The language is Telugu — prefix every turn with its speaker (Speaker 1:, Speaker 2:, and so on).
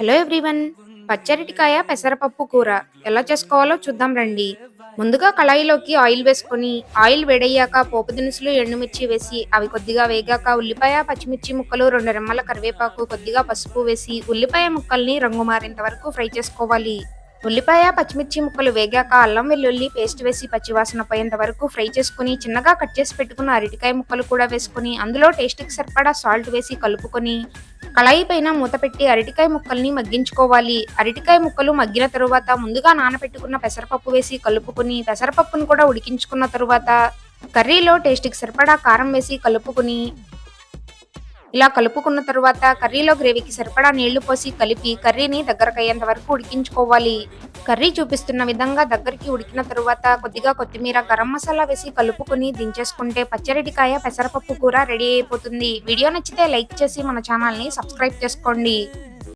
Speaker 1: హలో ఎవ్రీవన్ పచ్చరిటికాయ పెసరపప్పు కూర. ఎలా చేసుకోవాలో చూద్దాం రండి. ముందుగా కళాయిలోకి ఆయిల్ వేసుకొని ఆయిల్ వేడయ్యాక పోపు దినుసులు ఎండుమిర్చి వేసి అవి కొద్దిగా వేగాక ఉల్లిపాయ పచ్చిమిర్చి ముక్కలు రెండు రెమ్మల కరివేపాకు కొద్దిగా పసుపు వేసి ఉల్లిపాయ ముక్కల్ని రంగు మారేంత వరకు ఫ్రై చేసుకోవాలి. ఉల్లిపాయ పచ్చిమిర్చి ముక్కలు వేగాక అల్లం వెల్లుల్లి పేస్ట్ వేసి పచ్చివాసన పోయేంత వరకు ఫ్రై చేసుకుని చిన్నగా కట్ చేసి పెట్టుకున్న అరటికాయ ముక్కలు కూడా వేసుకుని అందులో టేస్ట్కి సరిపడా సాల్ట్ వేసి కలుపుకొని కళాయి పైన మూత పెట్టి అరటికాయ ముక్కల్ని మగ్గించుకోవాలి. అరటికాయ ముక్కలు మగ్గిన తరువాత ముందుగా నానబెట్టుకున్న పెసరపప్పు వేసి కలుపుకుని పెసరపప్పును కూడా ఉడికించుకున్న తరువాత కర్రీలో టేస్ట్కి సరిపడా కారం వేసి కలుపుకుని ఇలా కలుపుకున్న తరువాత కర్రీలో గ్రేవీకి సరిపడా నీళ్ళు పోసి కలిపి కర్రీని దగ్గరకయ్యేంత వరకు ఉడికించుకోవాలి. కర్రీ చూపిస్తున్న విధంగా దగ్గరికి ఉడికిన తరువాత కొద్దిగా కొత్తిమీర గరం మసాలా వేసి కలుపుకొని దించేసుకుంటే పచ్చరెడ్డికాయ పెసరపప్పు కూర రెడీ అయిపోతుంది. వీడియో నచ్చితే లైక్ చేసి మన ఛానల్ని సబ్స్క్రైబ్ చేసుకోండి.